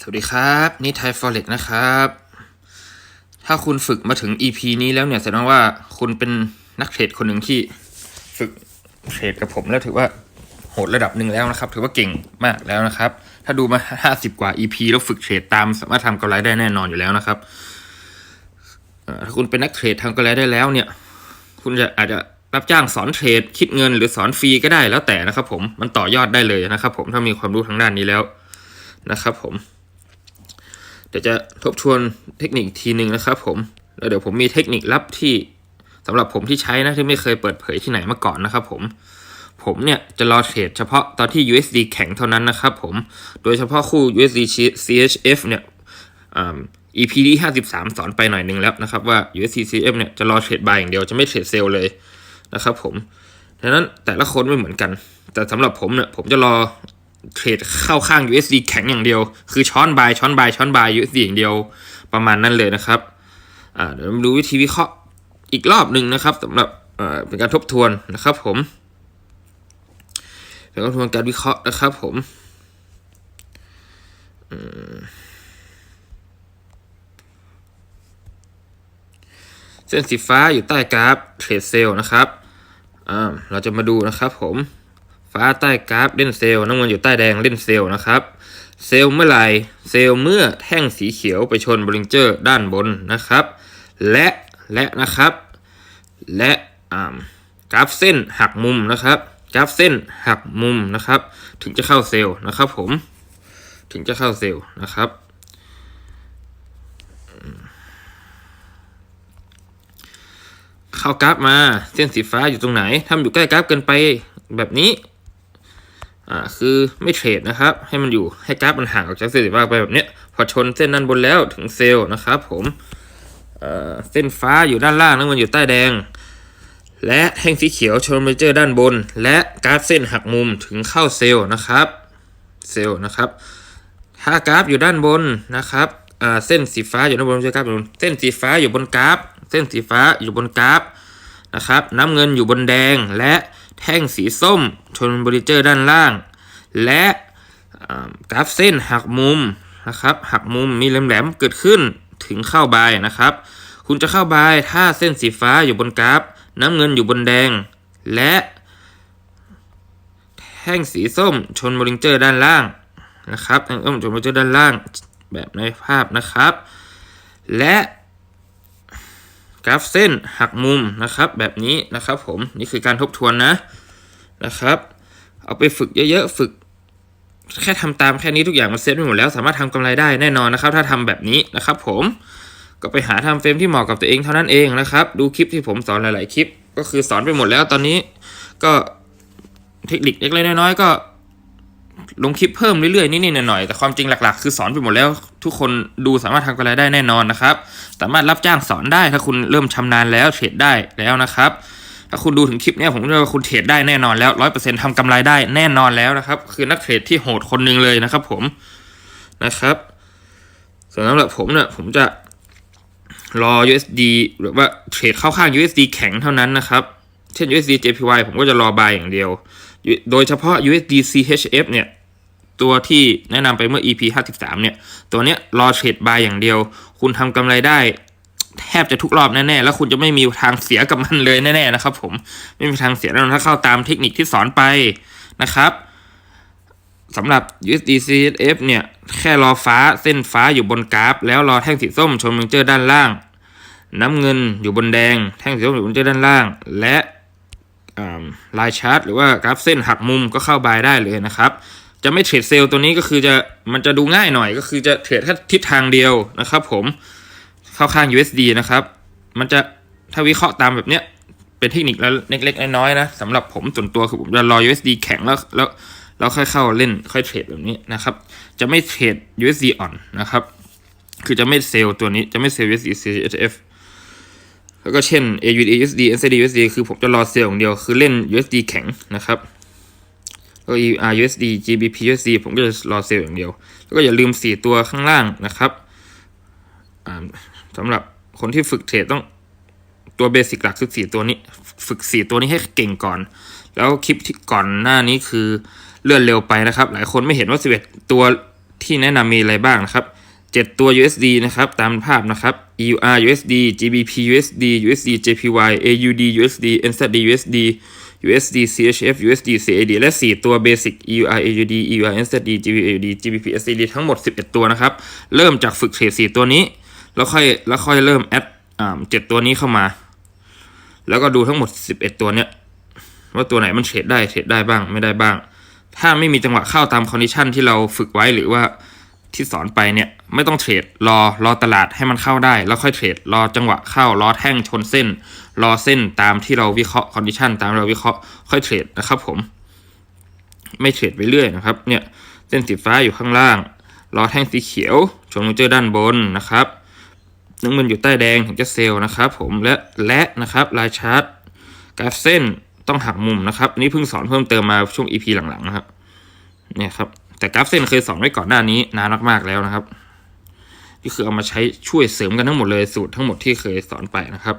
สวัสดีครับ นี่ไทยฟอเร็กนะครับ ถ้าคุณฝึกมาถึง EP นี้แล้วเนี่ยแสดงว่าคุณเป็นนักเทรดคนหนึ่งที่ฝึกเทรดกับผมแล้วถือว่าโหดระดับหนึ่งแล้วนะครับ ถือว่าเก่งมากแล้วนะครับ ถ้าดูมา 50 กว่า EP แล้วฝึกเทรดตามสามารถทำกำไรได้แน่นอนอยู่แล้วนะครับถ้าคุณเป็นนักเทรดทำกำไรได้แล้วเนี่ย คุณจะอาจจะรับจ้างสอนเทรด คิดเงินหรือสอนฟรีก็ได้แล้วแต่นะครับ ผมมันต่อยอดได้เลยนะครับ ผมถ้ามีความรู้ทางด้านนี้แล้วนะครับ ผม ดี๋ยวจะทบทวนเทคนิคทีหนึ่งนะครับผมแล้วเดี๋ยวผมมีเทคนิคลับที่สำหรับผมที่ใช้นะที่ไม่เคยเปิดเผยที่ไหนมาก่อนนะครับผมผมเนี่ยจะรอเทรดเฉพาะตอนที่ USD แข็งเท่านั้นนะครับผมโดยเฉพาะคู่ USD CHF เนี่ยอ่า EP ที่53 สอนไปหน่อยหนึ่งแล้วนะครับว่า USD CHF เนี่ยจะรอเทรดบายอย่างเดียวจะไม่เทรดเซลเลยนะครับผมดังนั้นแต่ละคนไม่เหมือนกัน แต่สำหรับผมเนี่ยผมจะรอ เทรดเข้าข้าง USD แข็งอย่างเดียว คือช้อนบายช้อนบายช้อนบาย USD อย่างเดียวประมาณนั้นเลยนะครับเดี๋ยวมาดูวิธีวิเคราะห์อีกรอบหนึ่งนะครับสำหรับเป็นการทบทวนนะครับผมเป็นการทบทวนการวิเคราะห์นะครับผมเส้นสีฟ้าอยู่ใต้กราฟเทรดเซลล์นะครับเราจะมาดูนะครับผม ฟ้าใต้กราฟเล่นเซลล์น้ำเงินอยู่ใต้แดงเล่นเซลล์นะครับ เซลล์เมื่อไหร่เซลล์เมื่อแท่งสีเขียวไปชนบริงเจอร์ด้านบนนะครับ และและนะครับ และกราฟเส้นหักมุมนะครับ กราฟเส้นหักมุมนะครับ ถึงจะเข้าเซลล์นะครับ ผม ถึงจะเข้าเซลล์นะครับเข้ากราฟมาเส้นสีฟ้าอยู่ตรงไหนทำอยู่ใกล้กราฟเกินไปแบบนี้ อ่าคือไม่เทรดนะครับ ให้มันอยู่ให้กราฟมันห่างออกจากเส้นสีฟ้าไปแบบเนี้ยพอชนเส้นด้านบนแล้วถึงเซลล์นะครับ ผมเอ่อเส้นฟ้าอยู่ด้านล่างน้ำเงินอยู่ใต้แดง และแท่งสีเขียวชนเมเจอร์ด้านบน และกราฟเส้นหักมุมถึงเข้าเซลล์นะครับเซลล์นะครับ ถ้ากราฟอยู่ด้านบนนะครับอ่าเส้นสีฟ้าอยู่ด้านบนไม่ใช่กราฟอยู่บนเส้นสีฟ้าอยู่บนกราฟ เส้นสีฟ้าอยู่บนกราฟนะครับ น้ำเงินอยู่บนแดงและแท่งสีส้ม ชนบริเจอร์ด้านล่าง และกราฟเส้นหักมุมนะครับหักมุมมีแหลมๆเกิดขึ้นถึงเข้าบายนะครับ คุณจะเข้าบายถ้าเส้นสีฟ้าอยู่บนกราฟ น้ำเงินอยู่บนแดง และแท่งสีส้มชนบริเจอร์ด้านล่างนะครับแท่งส้มชนบริเจอร์ด้านล่างแบบในภาพนะครับ และกราฟเส้นหักมุมนะครับแบบนี้นะครับผมนี่คือการทบทวนนะ นะครับ เอาไปฝึกเยอะๆ ฝึก แค่ทำตามแค่นี้ทุกอย่างมันเซ็ตไปหมดแล้ว สามารถทำกำไรได้แน่นอนนะครับ ถ้าทำแบบนี้นะครับ ผมก็ไปหาทำเฟรมที่เหมาะกับตัวเองเท่านั้นเองนะครับ ดูคลิปที่ผมสอนหลาย ๆ คลิป ก็คือสอนไปหมดแล้วตอนนี้ ก็เทคนิคเล็กๆน้อยๆก็ ลงคลิปเพิ่มเรื่อยๆนิดๆหน่อยๆแต่ความจริงหลัก ๆ คือสอนไปหมดแล้ว ทุกคนดูสามารถทำกำไรได้แน่นอนนะครับ สามารถรับจ้างสอนได้ถ้าคุณเริ่มชำนาญแล้วเทรดได้แล้วนะครับ ถ้าคุณดูถึงคลิปนี้ผมเชื่อว่าคุณเทรดได้แน่นอนแล้วร้อยเปอร์เซ็นต์ทำกำไรได้แน่นอนแล้วนะครับ คือนักเทรดที่โหดคนหนึ่งเลยนะครับ ผมนะครับส่วนสำหรับผมเนี่ยผมจะรอ USD หรือว่าเทรดเข้าข้าง USD แข็งเท่านั้นนะครับ เช่น USD JPY ผมก็จะรอบายอย่างเดียว โดยเฉพาะ USD CHF เนี่ย ตัวที่แนะนำไปเมื่อ EP 53 เนี่ย ตัวเนี้ยรอเทรดบายอย่างเดียว คุณทำกำไรได้ แทบจะทุกรอบแน่ๆ แล้วคุณจะไม่มีทางเสียกับมันเลยแน่ๆนะครับผมไม่มีทางเสียแน่นอนถ้าเข้าตามเทคนิคที่สอนไปนะครับสำหรับ USD CHF เนี่ย แค่รอฟ้าเส้นฟ้าอยู่บนกราฟ แล้วรอแท่งสีส้มชนเมเจอร์ด้านล่าง น้ำเงินอยู่บนแดง แท่งสีส้มอยู่บนเจอร์ด้านล่าง และลายชาร์ตหรือว่ากราฟเส้นหักมุมก็เข้าบายได้เลยนะครับ จะไม่เทรดเซลล์ตัวนี้ก็คือจะมันจะดูง่ายหน่อยก็คือจะเทรดแค่ทิศทางเดียวนะครับผม เข้าข้าง USD นะครับ มันจะถ้าวิเคราะห์ตามแบบเนี้ยเป็นเทคนิคแล้วเล็กๆน้อยๆนะสำหรับผมส่วนตัวคือผมจะรอ USD แข็งแล้วแล้วแล้วค่อยเข้าเล่นค่อยเทรดแบบนี้นะครับ จะไม่เทรด USD อ่อนนะครับ คือจะไม่เซลล์ตัวนี้จะไม่เซลล์ USD CHF แล้วก็เช่น AUD USD NZD USD คือผมจะรอเซลล์อย่างเดียวคือเล่น USD แข็งนะครับแล้วก็ EUR USD GBP USD ผมก็จะรอเซลล์อย่างเดียว แล้วก็อย่าลืม 4 ตัวข้างล่างนะครับอ่า สำหรับคนที่ฝึกเทรดต้องตัวเบสิกหลักคือ4ตัวนี้ ฝึก4ตัวนี้ให้เก่งก่อน แล้วคลิปที่ก่อนหน้านี้คือเลื่อนเร็วไปนะครับ หลายคนไม่เห็นว่า 11 ตัวที่แนะนำมีอะไรบ้างนะครับ7 ตัว USD นะครับ ตามภาพนะครับ EUR USD GBP USD USD JPY AUD USD NZD USD USD CHF USD CAD และ 4 ตัว Basic EUR AUD EUR NZD GBP AUD GBP SCD ทั้งหมด 11 ตัวนะครับ เริ่มจากฝึกเทรด4ตัวนี้ แล้วค่อยแล้วค่อยเริ่มแอดอ่า7ตัวนี้เข้ามา แล้วก็ดูทั้งหมด11ตัวเนี้ยว่าตัวไหนมันเทรดได้เทรดได้บ้างไม่ได้บ้าง ถ้าไม่มีจังหวะเข้าตามคอนดิชันที่เราฝึกไว้หรือว่าที่สอนไปเนี่ยไม่ต้องเทรดรอรอตลาดให้มันเข้าได้ แล้วค่อยเทรดรอจังหวะเข้ารอแท่งชนเส้น รอเส้นตามที่เราวิเคราะห์คอนดิชันตามเราวิเคราะห์ค่อยเทรดนะครับผม ไม่เทรดไปเรื่อยนะครับเนี่ยเส้นสีฟ้าอยู่ข้างล่าง รอแท่งสีเขียวชนมูเจอร์ด้านบนนะครับ น้ำเงินอยู่ใต้แดงถึงจะเซลล์นะครับผมและและนะครับลายชาร์ตกราฟเส้นต้องหักมุมนะครับอันนี่เพิ่งสอนเพิ่มเติมมาช่วง EP หลังๆนะครับเนี่ยครับแต่กราฟเส้นเคยสอนไว้ก่อนหน้านี้นานมากๆแล้วนะครับนี่คือเอามาใช้ช่วยเสริมกันทั้งหมดเลยสูตรทั้งหมดที่เคยสอนไปนะครับ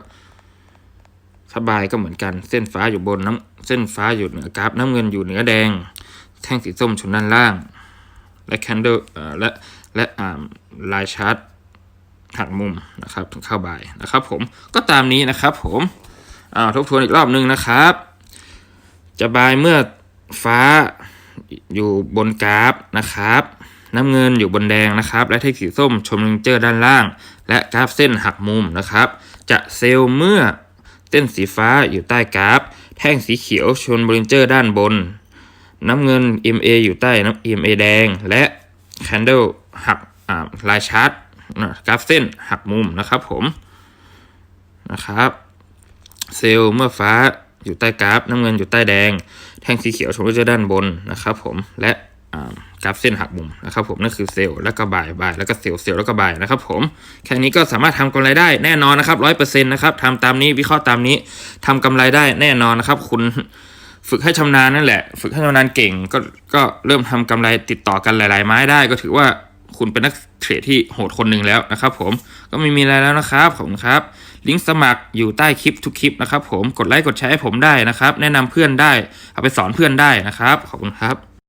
สบายก็เหมือนกันเส้นฟ้าอยู่บนน้ำเส้นฟ้าอยู่เหนือกราฟน้ำเงินอยู่เหนือแดง แท่งสีส้มชนด้านล่าง และแคนเดลเอ่อและและอ่าลายชาร์ต หักมุมนะครับถึงเข้าบ่ายนะครับ ผมก็ตามนี้นะครับ ผมอ้าวทบทวนอีกรอบหนึ่งนะครับ จะบายเมื่อฟ้าอยู่บนกราฟนะครับ น้ำเงินอยู่บนแดงนะครับ และเทคสีส้มชมลิงเจอร์ด้านล่าง และกราฟเส้นหักมุมนะครับ จะเซลล์เมื่อเส้นสีฟ้าอยู่ใต้กราฟ แท่งสีเขียวชนบริงเจอร์ด้านบน น้ำเงิน MA อยู่ใต้น้ำ MA แดง และ Candle หักลายชาร์ต กราฟเส้นหักมุมนะครับผมนะครับ เซลล์เมื่อฟ้าอยู่ใต้กราฟน้ำเงินอยู่ใต้แดง แท่งสีเขียวชมด้วยด้านบนนะครับผมและกราฟเส้นหักมุมนะครับผมนั่นคือเซลล์แล้วก็บายบายแล้วก็เซลล์เซลล์แล้วก็บายนะครับผมแค่นี้ก็สามารถทำกำไรได้แน่นอนนะครับร้อยเปอร์เซ็นต์นะครับทำตามนี้วิเคราะห์ตามนี้ทำกำไรได้แน่นอนนะครับ คุณฝึกให้ชำนาญนั่นแหละ ฝึกให้ชำนาญเก่งก็ก็เริ่มทำกำไรติดต่อกันหลาย ๆ ไม้ได้ก็ถือว่า คุณเป็นนักเทรดที่โหดคนหนึ่งแล้วนะครับผมก็ไม่มีอะไรแล้วนะครับขอบคุณครับ ลิงก์สมัครอยู่ใต้คลิปทุกคลิปนะครับผมกดไลค์กดแชร์ให้ผมได้นะครับ แนะนำเพื่อนได้เอาไปสอนเพื่อนได้นะครับขอบคุณครับ